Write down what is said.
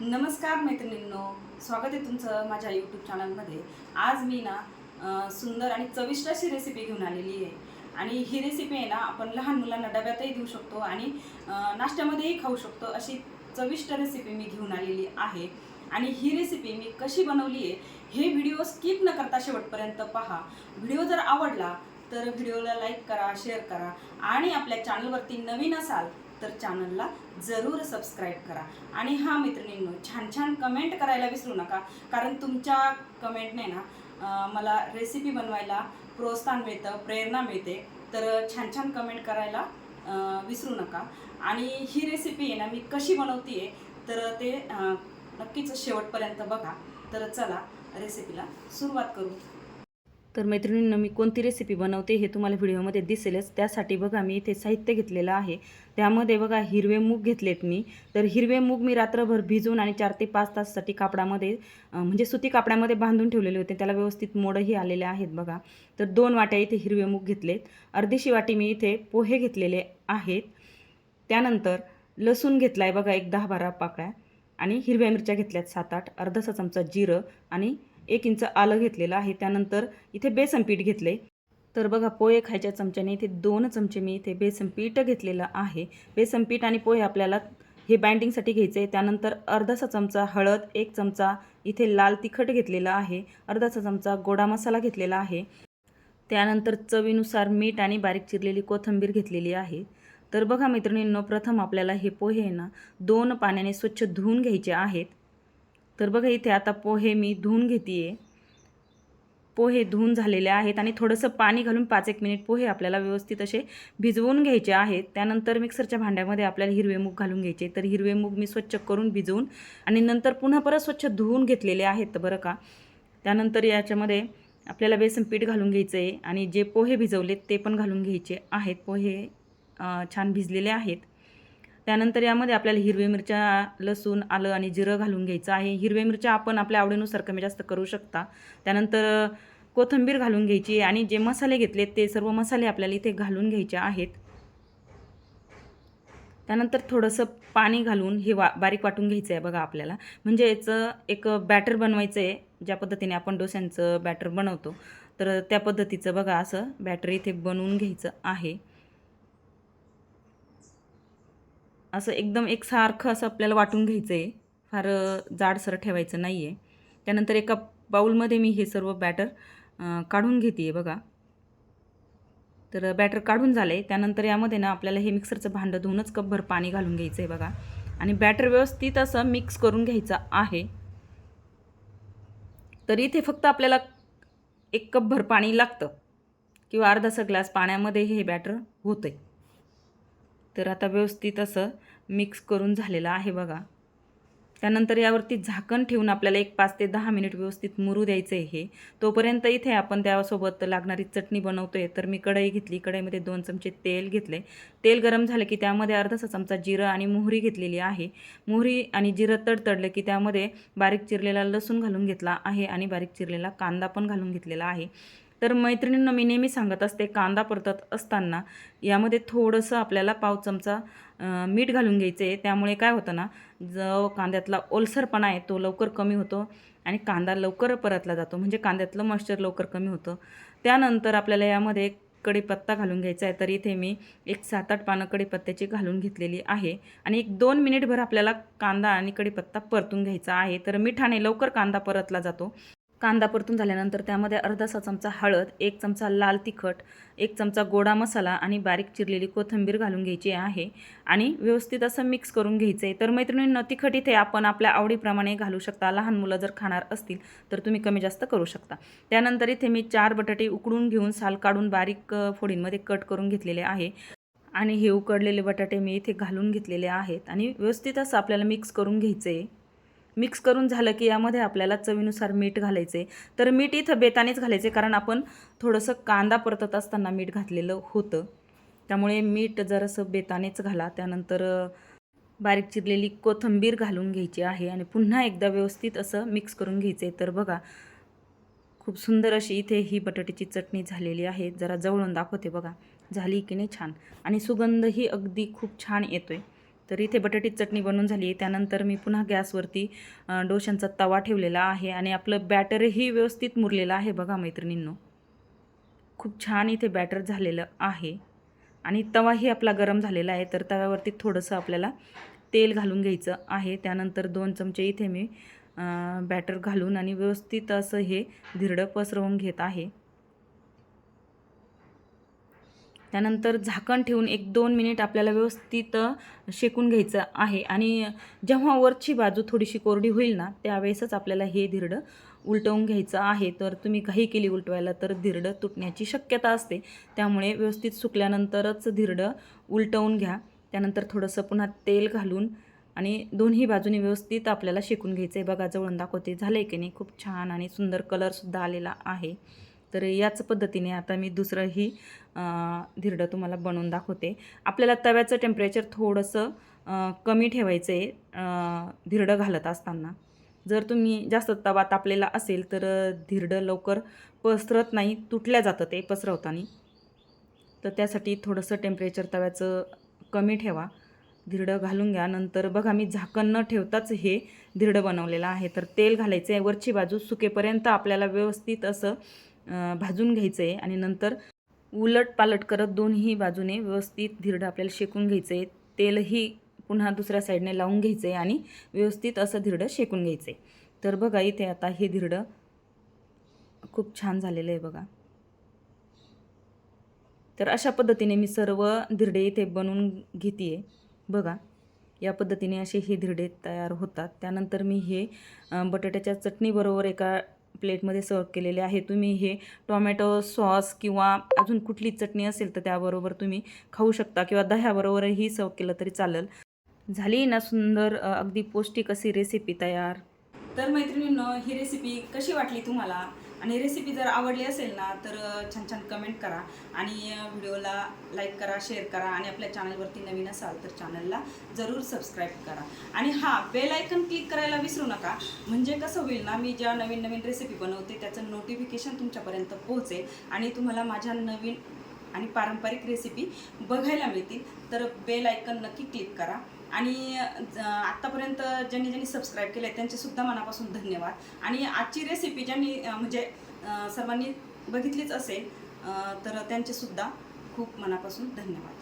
नमस्कार मैत्रिणींनो स्वागत आहे तुमचं माझ्या यूट्यूब चॅनलमध्ये आज मी ना सुंदर आणि चविष्ट अशी रेसिपी घेऊन आलेली आहे. आणि ही रेसिपी आहे ना आपण लहान मुलांना डब्यातही देऊ शकतो आणि नाश्त्यामध्येही खाऊ शकतो अशी चविष्ट रेसिपी मी घेऊन आलेली आहे. आणि ही रेसिपी मी कशी बनवली आहे हे व्हिडिओ स्किप न करता शेवटपर्यंत पहा. व्हिडिओ जर आवडला तर व्हिडिओला लाईक करा शेअर करा. आणि आपल्या चॅनलवरती नवीन असाल तर चॅनलला जरूर सबस्क्राईब करा. आणि हा मैत्रिणींनो छान छान कमेंट करायला विसरू नका कारण तुमच्या कमेंटने ना मला रेसिपी बनवायला प्रोत्साहन मिळतं प्रेरणा मिळते. तर छान छान कमेंट करायला विसरू नका. आणि ही रेसिपी आहे ना मी कशी बनवते तर ते नक्कीच शेवटपर्यंत बघा. तर चला रेसिपीला सुरुवात करू. तर मैत्रिणींना मी कोणती रेसिपी बनवते हे तुम्हाला व्हिडिओमध्ये दिसेलच. त्यासाठी बघा मी इथे साहित्य घेतलेलं आहे. त्यामध्ये बघा हिरवे मूग घेतलेत मी. तर हिरवे मूग मी रात्रभर भिजवून आणि चार ते पाच ताससाठी कापडामध्ये म्हणजे सुती कापडामध्ये बांधून ठेवलेले होते. त्याला व्यवस्थित मोडही आलेले आहेत बघा. तर दोन वाट्या इथे हिरवे मूग घेतलेत. अर्धीशी वाटी मी इथे पोहे घेतलेले आहेत. त्यानंतर लसूण घेतला आहे बघा एक दहा बारा पाकळ्या. आणि हिरव्या मिरच्या घेतल्यात सात आठ अर्धासा चमचा जिरं आणि एक इंच आलं घेतलेलं आहे. त्यानंतर इथे बेसन पीठ घेतले तर बघा पोहे खायच्या चमच्याने इथे दोन चमचे मी इथे बेसन पीठ घेतलेलं आहे. बेसन पीठ आणि पोहे आपल्याला हे बाइंडिंगसाठी घ्यायचे त्यानंतर अर्धासा चमचा हळद एक चमचा इथे लाल तिखट घेतलेला आहे. अर्धासा चमचा गोडा मसाला घेतलेला आहे. त्यानंतर चवीनुसार मीठ आणि बारीक चिरलेली कोथिंबीर घेतलेली आहे. तर बघा मैत्रिणींनो प्रथम आपल्याला हे पोहे ना दोन पाण्याने स्वच्छ धुवून घ्यायचे आहेत. तर बघा इथे आता पोहे मी धुवून घेते पोहे धुवून झालेले आहेत आणि थोडंसं पाणी घालून पाच एक मिनिट पोहे आपल्याला व्यवस्थित असे भिजवून घ्यायचे आहेत. त्यानंतर मिक्सरच्या भांड्यामध्ये आपल्याला हिरवे मूग घालून घ्यायचे. तर हिरवे मूग मी स्वच्छ करून भिजवून आणि नंतर पुन्हा परत स्वच्छ धुवून घेतलेले आहेत बरं का. त्यानंतर याच्यामध्ये आपल्याला बेसन पीठ घालून घ्यायचं आहे आणि जे पोहे भिजवलेत ते पण घालून घ्यायचे आहेत. पोहे छान भिजलेले आहेत. त्यानंतर यामध्ये आपल्याला हिरव्या मिरच्या लसूण आलं आणि जिरं घालून घ्यायचं आहे. हिरव्या मिरच्या आपण आपल्या आवडीनुसार कमी जास्त करू शकता. त्यानंतर कोथिंबीर घालून घ्यायची आहे आणि जे मसाले घेतलेत ते सर्व मसाले आपल्याला इथे घालून घ्यायचे आहेत. त्यानंतर थोडंसं पाणी घालून हे वा बारीक वाटून घ्यायचं आहे बघा आपल्याला. म्हणजे याचं एक बॅटर बनवायचं आहे. ज्या पद्धतीने आपण डोस्यांचं बॅटर बनवतो. तर त्या पद्धतीचं बघा असं बॅटर इथे बनवून घ्यायचं आहे. असं एकदम एकसारखं असं आपल्याला वाटून घ्यायचं आहे फार जाडसर ठेवायचं नाही आहे त्यानंतर एका बाऊलमध्ये मी हे सर्व बॅटर काढून घेते आहे बघा. तर बॅटर काढून झालं आहे त्यानंतर यामध्ये ना आपल्याला हे मिक्सरचं भांडं धुवूनच कपभर पाणी घालून घ्यायचं आहे बघा. आणि बॅटर व्यवस्थित असं मिक्स करून घ्यायचं आहे. तर इथे फक्त आपल्याला एक कपभर पाणी लागतं. किंवा अर्धासा ग्लास पाण्यामध्ये हे बॅटर होतं आहे तर आता व्यवस्थित असं मिक्स करून झालेलं आहे बघा. त्यानंतर यावरती झाकण ठेवून आपल्याला एक पाच ते दहा मिनिट व्यवस्थित मुरू द्यायचं आहे हे. तोपर्यंत इथे आपण त्यासोबत लागणारी चटणी बनवतोय. तर मी कढई घेतली. कढईमध्ये दोन चमचे तेल घेतले तेल गरम झालं की त्यामध्ये अर्धासा चमचा जिरं आणि मोहरी घेतलेली आहे. मोहरी आणि जिरं तडतडलं की त्यामध्ये बारीक चिरलेला लसूण घालून घेतला आहे आणि बारीक चिरलेला कांदा पण घालून घेतलेला आहे. तर मैत्रिणींना मी नेहमी सांगत असते कांदा परतत असताना. यामध्ये थोडंसं आपल्याला पाव चमचा मीठ घालून घ्यायचं. आहे त्यामुळे काय होतं ना जो कांद्यातला ओलसरपणा आहे तो लवकर कमी होतो आणि कांदा लवकर परतला जातो. म्हणजे कांद्यातलं मॉइश्चर लवकर कमी होतं. त्यानंतर आपल्याला यामध्ये कढीपत्ता घालून घ्यायचा आहे. तर इथे मी एक सात आठ पानं कढीपत्त्याची घालून घेतलेली आहे. आणि एक दोन मिनिटभर आपल्याला कांदा आणि कढीपत्ता परतून घ्यायचा आहे. तर मिठाने लवकर कांदा परतला जातो. कांदा परतून झाल्यानंतर त्यामध्ये अर्धासा चमचा हळद एक चमचा लाल तिखट एक चमचा गोडा मसाला आणि बारीक चिरलेली कोथिंबीर घालून घ्यायची आहे. आणि व्यवस्थित असं मिक्स करून घ्यायचं आहे तर मैत्रिणींना तिखट इथे आपण आपल्या आवडीप्रमाणे घालू शकता. लहान मुलं जर खाणार असतील तर तुम्ही कमी जास्त करू शकता. त्यानंतर इथे मी चार बटाटे उकडून घेऊन साल काढून बारीक फोडींमध्ये कट करून घेतलेले आहे. आणि हे उकडलेले बटाटे मी इथे घालून घेतलेले आहेत. आणि व्यवस्थित असं आपल्याला मिक्स करून घ्यायचं आहे मिक्स करून झालं की यामध्ये आपल्याला चवीनुसार मीठ घालायचे. तर मीठ इथं बेतानेच घालायचे कारण आपण थोडंसं कांदा परतत असताना मीठ घातलेलं होतं. त्यामुळे मीठ जरासं बेतानेच घाला. त्यानंतर बारीक चिरलेली कोथिंबीर घालून घ्यायची आहे आणि पुन्हा एकदा व्यवस्थित असं मिक्स करून घ्यायचं आहे तर बघा खूप सुंदर अशी इथे ही बटाट्याची चटणी झालेली आहे. जरा जवळून दाखवते बघा. झाली की नाही छान? आणि सुगंधही अगदी खूप छान येतो आहे तर इथे बटाटी चटणी बनवून झाली आहे. त्यानंतर मी पुन्हा गॅसवरती डोशांचा तवा ठेवलेला आहे आणि आपलं बॅटरही व्यवस्थित मुरलेलं आहे बघा मैत्रिणींनो. खूप छान इथे बॅटर झालेलं आहे आणि तवाही आपला गरम झालेला आहे. तर तव्यावरती थोडंसं आपल्याला तेल घालून घ्यायचं आहे. त्यानंतर दोन चमचे इथे मी बॅटर घालून आणि व्यवस्थित असं हे धिरडं पसरवून घेत आहे. त्यानंतर झाकण ठेवून एक दोन मिनिट आपल्याला व्यवस्थित शेकून घ्यायचं आहे. आणि जेव्हा वरची बाजू थोडीशी कोरडी होईल ना त्यावेळेसच आपल्याला हे धिरडं उलटवून घ्यायचं आहे. तर तुम्ही काही केली उलटवायला तर धिरडं तुटण्याची शक्यता असते. त्यामुळे व्यवस्थित सुकल्यानंतरच धिरडं उलटवून घ्या. त्यानंतर थोडंसं पुन्हा तेल घालून आणि दोन्ही बाजूनी व्यवस्थित आपल्याला शेकून घ्यायचं आहे बघा जवळून दाखवते. झालं आहे की नाही? खूप छान आणि सुंदर कलरसुद्धा आलेला आहे. तर याच पद्धतीने आता मी दुसरंही धिरडं तुम्हाला बनवून दाखवते. आपल्याला तव्याचं टेम्परेचर थोडंसं कमी ठेवायचं आहे धिरडं घालत असताना. जर तुम्ही जास्त तवा तापलेला असेल तर धिरडं लवकर पसरत नाही तुटल्या जातं ते पसरवताना. तर त्यासाठी थोडंसं टेम्परेचर तव्याचं कमी ठेवा. धिरडं घालून घ्या. नंतर बघा मी झाकण न ठेवताच हे धिरडं बनवलेलं आहे. तर तेल घालायचं आहे वरची बाजू सुकेपर्यंत आपल्याला व्यवस्थित असं भाजून घ्यायचं आहे आणि नंतर उलट पालट करत दोन्ही बाजूने व्यवस्थित धिरडं आपल्याला शेकून घ्यायचं. आहे तेलही पुन्हा दुसऱ्या साईडने लावून घ्यायचं आहे आणि व्यवस्थित असं धिरडं शेकून घ्यायचं. आहे तर बघा इथे आता हे धिरडं खूप छान झालेलं आहे बघा. तर अशा पद्धतीने मी सर्व धिरडे इथे बनवून घेते आहे बघा या पद्धतीने असे हे धिरडे तयार होतात. त्यानंतर मी हे बटाट्याच्या चटणीबरोबर एका प्लेटमध्ये सर्व केलेले आहे. तुम्ही हे टोमॅटो सॉस किंवा अजून कुठली चटणी असेल तर त्याबरोबर तुम्ही खाऊ शकता किंवा दह्याबरोबरही सर्व केलं तरी चालेल. झाली ना सुंदर अगदी पौष्टिक अशी रेसिपी तयार? तर मैत्रिणींनो ही रेसिपी कशी वाटली तुम्हाला? आणि रेसिपी जर आवडली असेल ना तर छान छान कमेंट करा. आणि व्हिडिओला लाईक करा शेअर करा आणि आपल्या चॅनलवरती नवीन असाल तर चॅनलला जरूर सबस्क्राईब करा. आणि हां बेल आयकन क्लिक करायला विसरू नका. म्हणजे कसं होईल ना मी ज्या नवीन नवीन रेसिपी बनवते त्याचं नोटिफिकेशन तुमच्यापर्यंत पोहोचेल आणि तुम्हाला माझ्या नवीन आणि पारंपरिक रेसिपी बघायला मिळतील. तर बेल आयकन नक्की क्लिक करा. आणि ज- आत्तापर्यंत ज्यांनी ज्यांनी सबस्क्राईब केलं आहे त्यांचेसुद्धा मनापासून धन्यवाद. आणि आजची रेसिपी ज्यांनी म्हणजे सर्वांनी बघितलीच असेल तर त्यांचेसुद्धा खूप मनापासून धन्यवाद.